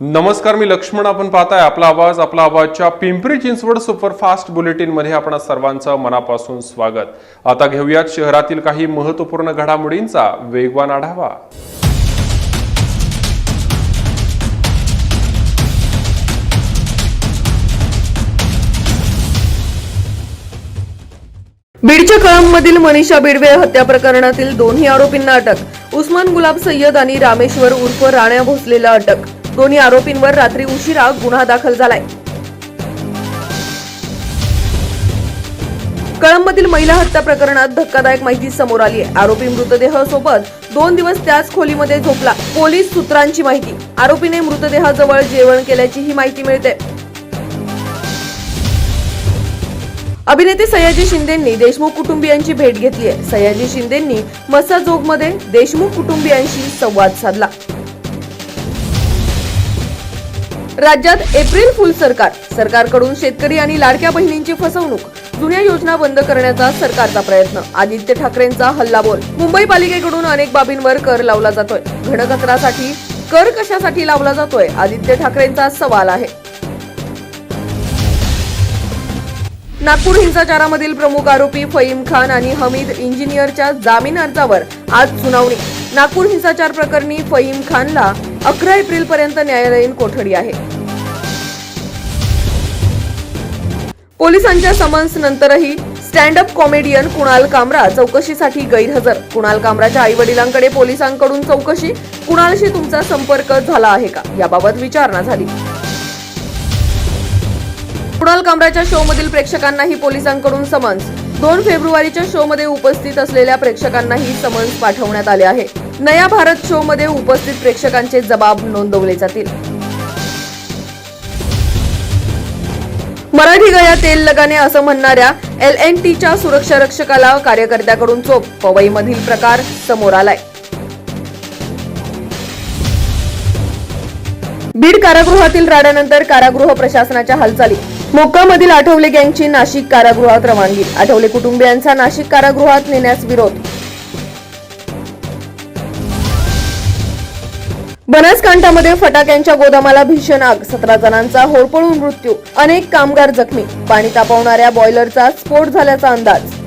नमस्कार मी लक्ष्मण. आपण पाहताय आपला आवाज आपला आवाजच्या पिंपरी चिंचवड सुपरफास्ट बुलेटिनमध्ये आपण सर्वांचं मनापासून स्वागत. आता घेऊयात शहरातील काही महत्त्वपूर्ण घडामोडींचा वेगवान आढावा. बीडच्या कळंबमधील मनीषा बिडवे हत्या प्रकरणातील दोन्ही आरोपींना अटक. उस्मान गुलाब सय्यद आणि रामेश्वर उर्फ राण्या भोसलेला अटक. दोन्ही आरोपींवर रात्री उशिरा गुन्हा दाखल झालाय. कळंबमधील महिला हत्या प्रकरणात धक्कादायक माहिती समोर आली आहे आरोपी मृतदेह सोबत दोन दिवस त्याच खोलीमध्ये झोपला. पोलीस सूत्रांची माहिती. आरोपीने मृतदेहाजवळ जेवण केल्याची ही माहिती मिळते. अभिनेते सयाजी शिंदेंनी देशमुख कुटुंबियांची भेट घेतली आहे सयाजी शिंदेंनी मसाजोगमध्ये देशमुख कुटुंबियांशी संवाद साधला. राज्यात एप्रिल फुल सरकार. सरकारकडून शेतकरी आणि लाडक्या बहिणींची फसवणूक. जुन्या योजना बंद करण्याचा सरकारचा प्रयत्न. आदित्य ठाकरेंचा हल्लाबोल. मुंबई पालिकेकडून अनेक बाबींवर कर लावला जातोय. घनकचरासाठी कर कशासाठी लावला जातोय? आदित्य ठाकरेंचा सवाल आहे. नागपूर हिंसाचारामधील प्रमुख आरोपी फईम खान आणि हमीद इंजिनियरच्या जामीन अर्जावर आज सुनावणी. नागपूर हिंसाचार प्रकरणी फईम खानला अकरा एप्रिल पर्यंत न्यायालयीन कोठडी आहे. पोलिसांच्या समन्स नंतरही stand up comedian Kunal Kamra चौकशीसाठी गैरहजर. कुणाल कामराच्या आई वडिलांकडे पोलिसांकडून चौकशी. कुणालशी तुमचा संपर्क झाला आहे का? याबाबत विचारणा झाली. कुणाल कामराच्या शो मधील प्रेक्षकांनाही पोलिसांकडून समन्स. दोन फेब्रुवारीच्या शो मध्ये उपस्थित असलेल्या प्रेक्षकांनाही समन्स पाठवण्यात आले आहे. नया भारत शो मध्ये उपस्थित प्रेक्षकांचे जबाब नोंदवले जातील. मराठी गया तेल लगाने असं म्हणणाऱ्या एल एन टीच्या सुरक्षा रक्षकाला कार्यकर्त्याकडून चोप पवईमधील प्रकार समोर आलाय. बीड कारागृहातील राड्यानंतर कारागृह प्रशासनाच्या हालचाली. मोक्कामधील आठवले गँगची नाशिक कारागृहात रवानगी. आठवले कुटुंबियांचा नाशिक कारागृहात नेण्यास विरोध. बनासकांठामध्ये फटाक्यांच्या गोदामाला भीषण आग. सतरा जणांचा होरपळून मृत्यू. अनेक कामगार जखमी. पाणी तापवणाऱ्या बॉयलरचा स्फोट झाल्याचा अंदाज.